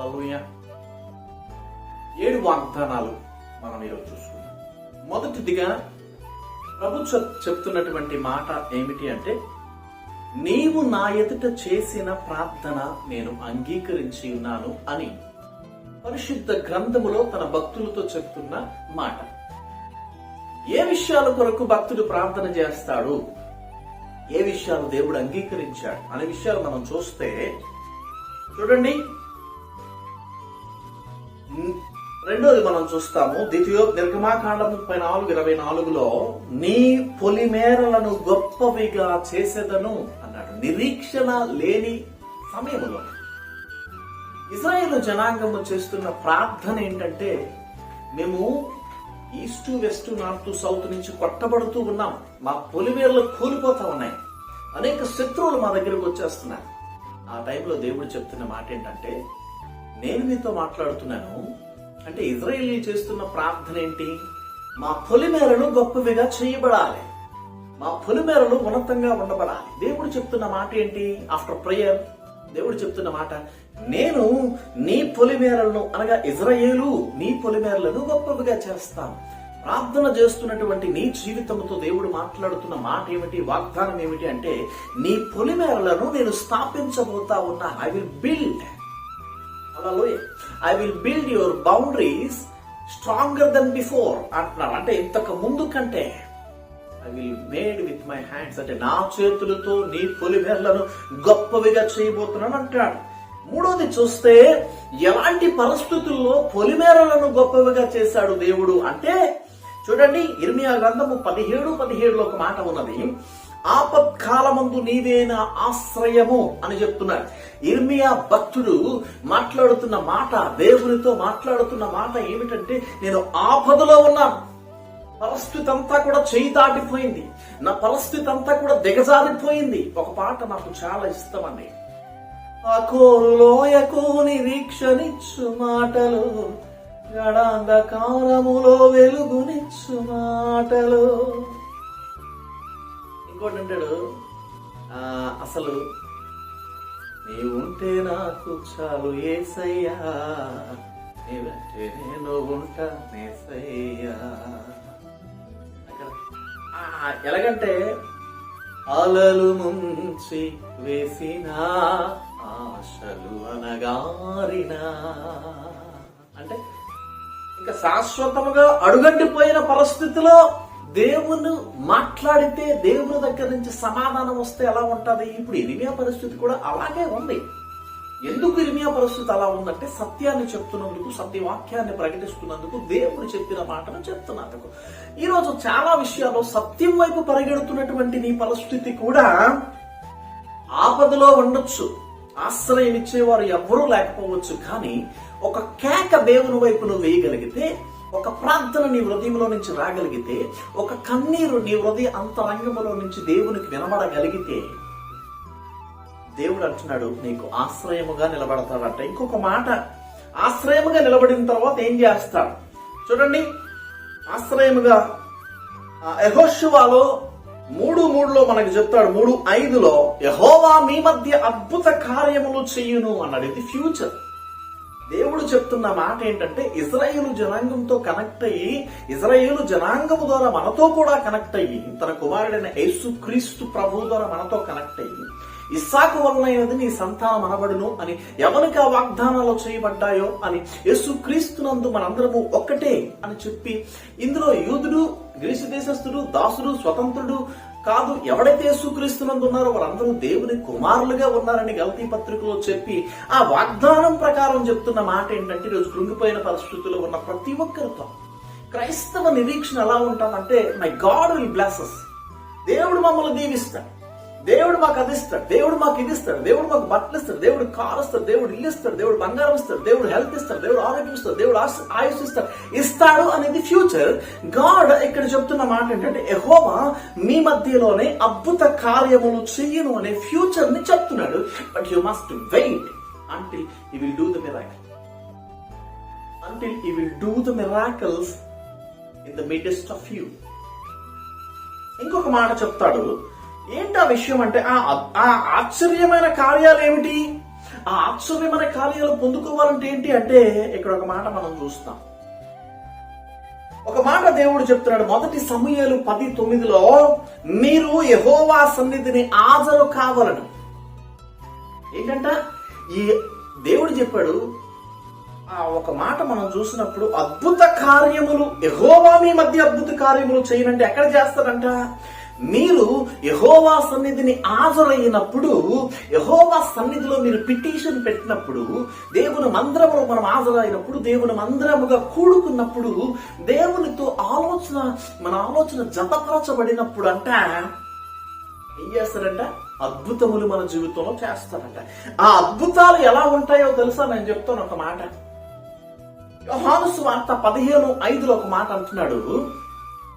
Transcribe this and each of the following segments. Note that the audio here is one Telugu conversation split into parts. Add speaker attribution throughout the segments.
Speaker 1: అలలుయ ఏడు వాగ్దానాలు మనం ఈరోజు చూసుకుందాం. మొదటిదిగా ప్రభు చెప్తున్నటువంటి మాట ఏమిటి అంటే నీవు నా ఎదుట చేసిన ప్రార్థన నేను అంగీకరించి ఉన్నాను అని. పరిశుద్ధ గ్రంథములో తన భక్తులతో చెప్తున్న మాట. ఏ విషయాల కొరకు భక్తుడు ప్రార్థన చేస్తాడు? ఏ విషయాలు దేవుడు అంగీకరించాడు? అనే విషయాలు మనం చూస్తే చూడండి రెండోది మనం చూస్తాము ద్వితీయ నిర్గమాకాండం ముప్పై నాలుగు ఇరవై నాలుగులో నీ పొలిమేరలను గొప్పవిగా చేసేదను అన్నాడు. నిరీక్షణ లేని సమయంలో. ఇజ్రాయేల్ జనాంగము చేస్తున్న ప్రార్థన ఏంటంటే మేము ఈస్ట్ వెస్ట్ నార్త్ సౌత్ నుంచి కొట్టబడుతూ ఉన్నాం. మా పొలిమేరలు కూలిపోతా ఉన్నాయి. అనేక శత్రువులు మా దగ్గరకు వచ్చేస్తున్నారు ఆ టైంలో దేవుడు చెప్తున్న మాట ఏంటంటే నేను మీతో మాట్లాడుతున్నాను. అంటే ఇజ్రాయేల్ చేస్తున్న ప్రార్థన ఏంటి? మా పొలిమేరలు గొప్పవిగా చేయబడాలి. మా పొలిమేరలు ఉన్నతంగా ఉండబడాలి. దేవుడు చెప్తున్న మాట ఏంటి? ఆఫ్టర్ ప్రేయర్ దేవుడు చెప్తున్న మాట నేను నీ పొలిమేరలను అనగా ఇజ్రాయేలు నీ పొలిమేరలను గొప్పవిగా చేస్తాను. ప్రార్థన చేస్తున్నటువంటి నీ జీవితంతో దేవుడు మాట్లాడుతున్న మాట ఏమిటి? వాగ్దానం ఏమిటి అంటే నీ పొలిమేరలను నేను స్థాపించబోతా ఉన్నా ఐ విల్ బిల్డ్ అలా I will build your boundaries stronger than before అంటున్నారు అంటే ఇంతకు ముందు కంటే I will made with my hands అంటే నా చేతులతో నీ పొలిమేరలను గొప్పవిగా చేయబోతున్నాను అంటాడు మూడోది చూస్తే ఎలాంటి పరిస్థితుల్లో పొలిమేరలను గొప్పవిగా చేశాడు దేవుడు అంటే చూడండి ఇర్మియా గ్రంథము పదిహేడు పదిహేడులో ఒక మాట ఉన్నది. ఆపత్కాలమందు నీవేనా ఆశ్రయము అని చెప్తున్నాడు ఇర్మియా భక్తుడు మాట్లాడుతున్న మాట దేవునితో మాట్లాడుతున్న మాట ఏమిటంటే నేను ఆపదలో ఉన్నాను పరిస్థితి అంతా కూడా చేయి దాటిపోయింది. నా పరిస్థితి అంతా కూడా దిగజారిపోయింది. ఒక పాట నాకు చాలా ఇష్టమండి. అకోలోయకు నిరీక్షనిచ్చు మాటలు గడాంధకారములో వెలుగునిచ్చు మాటలు. ఇంకోటి అంటాడు ఆ, అసలు నీవుంటే నాకు చాలు ఏసయ్యా నీవంటే నేను ఉంటా నేసయ్యా ఆ, ఎలాగంటే అలలు ముంచి వేసిన ఆశలు అనగారిన అంటే ఇంకా శాశ్వతముగా అడుగంటిపోయిన పరిస్థితిలో దేవుని మాట్లాడితే దేవుని దగ్గర నుంచి సమాధానం వస్తే ఎలా ఉంటుంది? ఇప్పుడు ఇరిమియా పరిస్థితి కూడా అలాగే ఉంది. ఎందుకు ఇరిమియా పరిస్థితి అలా ఉందంటే సత్యాన్ని చెప్తున్నందుకు సత్యవాక్యాన్ని ప్రకటిస్తున్నందుకు దేవుడు చెప్పిన మాటను చెప్తున్నందుకు. ఈరోజు చాలా విషయాల్లో సత్యం వైపు పరిగెడుతున్నటువంటి నీ పరిస్థితి కూడా ఆపదలో ఉండొచ్చు. ఆశ్రయం ఇచ్చేవారు ఎవ్వరూ లేకపోవచ్చు. కానీ ఒక కేక దేవుని వైపు నువ్వు వేయగలిగితే ఒక ప్రార్థన నీ హృదయంలో నుంచి రాగలిగితే ఒక కన్నీరు నీ హృదయ అంతరంగంలో నుంచి దేవునికి వినబడగలిగితే దేవుడు అంటున్నాడు నీకు ఆశ్రయముగా నిలబడతాడంట. ఇంకొక మాట ఆశ్రయముగా నిలబడిన తర్వాత ఏం చేస్తాడు? చూడండి ఆశ్రయముగా యహోశివాలో మూడు మూడులో మనకి చెప్తాడు మూడు ఐదులో యహోవా మీ మధ్య అద్భుత కార్యములు చేయును అన్నాడు. ఇది ఫ్యూచర్. దేవుడు చెప్తున్న మాట ఏంటంటే ఇజ్రాయేలు జనాంగంతో కనెక్ట్ అయ్యి ఇజ్రాయేలు జనాంగము ద్వారా మనతో కూడా కనెక్ట్ అయ్యి తన కుమారుడైన యేసు క్రీస్తు ప్రభు ద్వారా మనతో కనెక్ట్ అయ్యి ఇస్సాకు వలనైనది నీ సంతానం అనబడును అని ఎవరికి ఆ వాగ్దానాలు చేయబడ్డాయో అని యేసు క్రీస్తునందు మనందరము ఒక్కటే అని చెప్పి ఇందులో యూదుడు గ్రీసు దేశస్థుడు దాసుడు స్వతంత్రుడు కాదు ఎవడైతే యేసుక్రీస్తునందు ఉన్నారో వారందరూ దేవుని కుమారులుగా ఉన్నారని గల్తీ పత్రికలో చెప్పి ఆ వాగ్దానం ప్రకారం చెప్తున్న మాట ఏంటంటే ఈరోజు కృంగిపోయిన పరిస్థితుల్లో ఉన్న ప్రతి ఒక్కరితో క్రైస్తవ నిరీక్షణ ఎలా ఉంటుందంటే మై గాడ్ విల్ బ్లెసెస్ దేవుడు మమ్మల్ని దీవిస్తాడు. దేవుడు మాకు అది ఇస్తాడు దేవుడు మాకు ఇది ఇస్తాడు దేవుడు మాకు బట్టలు ఇస్తాడు దేవుడు కారు ఇస్తాడు దేవుడు ఇల్లు ఇస్తాడు దేవుడు బంగారం ఇస్తాడు దేవుడు హెల్త్ ఇస్తాడు దేవుడు ఆరోగ్యం ఇస్తాడు దేవుడు ఆయుష్ ఇస్తాడు. ఇస్తాడు అనేది ఫ్యూచర్. గాడ్ ఇక్కడ చెప్తున్న మాట ఏంటంటే ఎహోవా మీ మధ్యలోనే అద్భుత కార్యములు చేయను అనే ఫ్యూచర్ని చెప్తున్నాడు. But you must wait until you will do the miracle until you will do the miracles in the midst of you ఇంకొక మాట చెప్తాడు. ఏంటి ఆ విషయం అంటే ఆ ఆ ఆశ్చర్యమైన కార్యాలు ఏమిటి? ఆ ఆశ్చర్యమైన కార్యాలు పొందుకోవాలంటే ఏంటి అంటే ఇక్కడ ఒక మాట మనం చూస్తాం. ఒక మాట దేవుడు చెప్తున్నాడు మొదటి సమయాలు పది తొమ్మిదిలో మీరు యహోవా సన్నిధిని హాజరు కావాలను. ఏంటంట? ఈ దేవుడు చెప్పాడు ఆ ఒక మాట మనం చూసినప్పుడు అద్భుత కార్యములు యహోవా మీ మధ్య అద్భుత కార్యములు చేయనంటే ఎక్కడ చేస్తారంట మీరు యహోవా సన్నిధిని హాజరైనప్పుడు యహోవా సన్నిధిలో మీరు పిటిషన్ పెట్టినప్పుడు దేవుని మందిరములో మనం హాజరైనప్పుడు దేవుని మందిరముగా కూడుకున్నప్పుడు దేవునితో ఆలోచన మన ఆలోచన జతపరచబడినప్పుడు అంట ఏం చేస్తారంట? అద్భుతములు మన జీవితంలో చేస్తారంట. ఆ అద్భుతాలు ఎలా ఉంటాయో తెలుసా? నేను చెప్తాను ఒక మాట. యోహాను వార్త పదిహేను ఐదులో ఒక మాట అంటున్నాడు.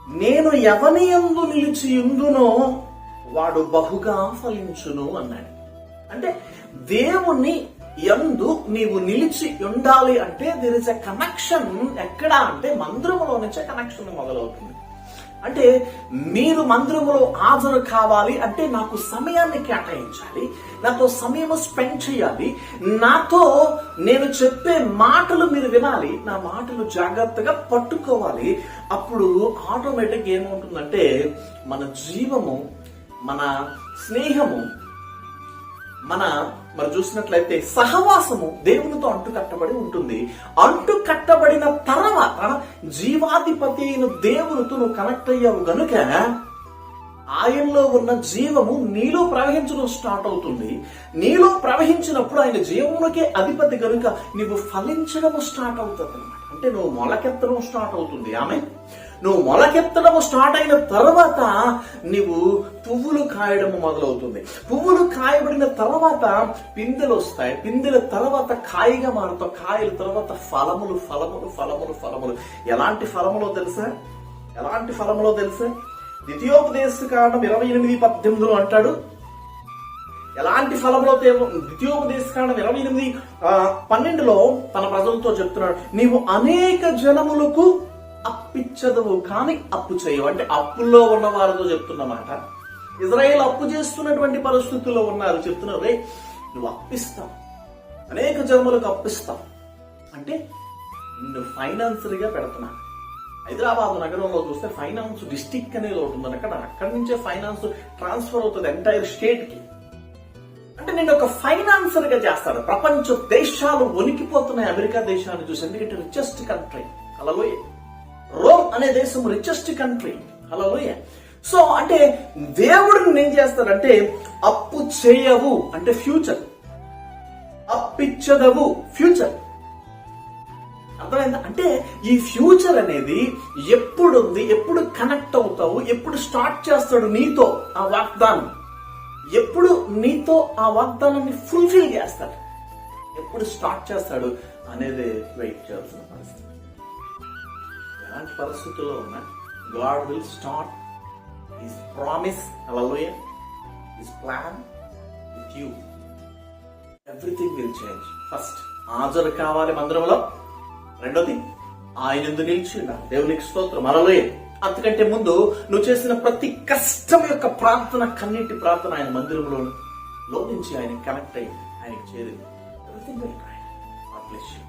Speaker 1: నేను ఎవని ఎందు నిలిచి ఎందునో వాడు బహుగా ఫలించును అన్నాడు. అంటే దేవుని ఎందు నీవు నిలిచి ఉండాలి అంటే దిర్ ఇస్ ఎ కనెక్షన్ ఎక్కడ అంటే మందిరములో నుంచే కనెక్షన్ మొదలవుతుంది. అంటే మీరు మందిరంలో హాజరు కావాలి అంటే నాకు సమయాన్ని కేటాయించాలి నాతో సమయం స్పెండ్ చేయాలి నాతో నేను చెప్పే మాటలు మీరు వినాలి నా మాటలు జాగ్రత్తగా పట్టుకోవాలి. అప్పుడు ఆటోమేటిక్ ఏమవుతుందంటే మన జీవము మన స్నేహము మన మరి చూసినట్లయితే సహవాసము దేవునితో అంటు కట్టబడి ఉంటుంది. అంటు కట్టబడిన తర్వాత జీవాధిపతి అయిన దేవునితో నువ్వు కనెక్ట్ అయ్యావు గనుక ఆయనలో ఉన్న జీవము నీలో ప్రవహించడం స్టార్ట్ అవుతుంది. నీలో ప్రవహించినప్పుడు ఆయన జీవమునకే అధిపతి గనుక నీవు ఫలించడం స్టార్ట్ అవుతుంది అనమాట అంటే నువ్వు మొలకెత్తడం స్టార్ట్ అవుతుంది. ఆమె నువ్వు మొలకెత్తడం స్టార్ట్ అయిన తర్వాత నీవు పువ్వులు కాయడం మొదలవుతుంది. పువ్వులు కాయబడిన తర్వాత పిందెలు వస్తాయి. పిందెల తర్వాత కాయగా మారుతావు కాయల తర్వాత ఫలములు ఫలములు ఫలములు ఫలములు. ఎలాంటి ఫలములో తెలుసా? ఎలాంటి ఫలములో తెలుసా? ద్వితీయోపదేశ కాండం ఇరవై ఎనిమిది పద్దెనిమిదిలో అంటాడు. ఎలాంటి ఫలంలో ద్వితీయోపదేశ కాండం ఇరవై ఎనిమిది పన్నెండులో తన ప్రజలతో చెప్తున్నాడు. నీవు అనేక జనములకు అప్పిచ్చదవు కానీ అప్పు చేయవు. అంటే అప్పుల్లో ఉన్న వారితో చెప్తున్నమాట. ఇజ్రాయేల్ అప్పు చేస్తున్నటువంటి పరిస్థితుల్లో ఉన్నారు. చెప్తున్నారు రే నువ్వు అప్పిస్తావు. అనేక జన్మలకు అప్పిస్తావు. అంటే నిన్ను ఫైనాన్సర్గా పెడుతున్నాను హైదరాబాద్ నగరంలో చూస్తే ఫైనాన్స్ డిస్టిక్ అనేది ఒకటి ఉంది అక్కడ అక్కడి నుంచే ఫైనాన్స్ ట్రాన్స్ఫర్ అవుతుంది ఎంటైర్ స్టేట్కి. అంటే నేను ఒక ఫైనాన్సర్గా చేస్తాడు. ప్రపంచ దేశాలు వణికిపోతున్నాయి. అమెరికా దేశాన్ని చూసి. ఎందుకంటే రిచెస్ట్ కంట్రీ హలోయ రోమ్ అనే దేశం రిచెస్ట్ కంట్రీ హలోయ సో అంటే దేవుడు ఏం చేస్తారంటే అప్పు చేయవు అంటే ఫ్యూచర్ అప్పిచ్చదవు ఫ్యూచర్ అర్థమైందా? అంటే ఈ ఫ్యూచర్ అనేది ఎప్పుడు ఉంది ఎప్పుడు కనెక్ట్ అవుతావు ఎప్పుడు స్టార్ట్ చేస్తాడు నీతో ఆ వాగ్దానం. ఎప్పుడు నీతో ఆ వాగ్దానాన్ని ఫుల్ఫిల్ చేస్తాడు. ఎప్పుడు స్టార్ట్ చేస్తాడు అనేది వెయిట్ చేయాల్సిన పరిస్థితి. ఎలాంటి పరిస్థితుల్లో ఉన్నా God will start his promise అలలోయ his plan with you. Everything will change. First హాజరు కావాలి మందిరంలో. రెండోది ఆయన ఎందు నిలిచి ఉండాలి. దేవునికి స్తోత్రం. అలలోయ అంతకంటే ముందు నువ్వు చేసిన ప్రతి కష్టం యొక్క ప్రార్థన కన్నీటి ప్రార్థన ఆయన మందిరంలో లో నుంచి ఆయన కనెక్ట్ అయ్యి ఆయనకి చేరింది. Everything will God bless you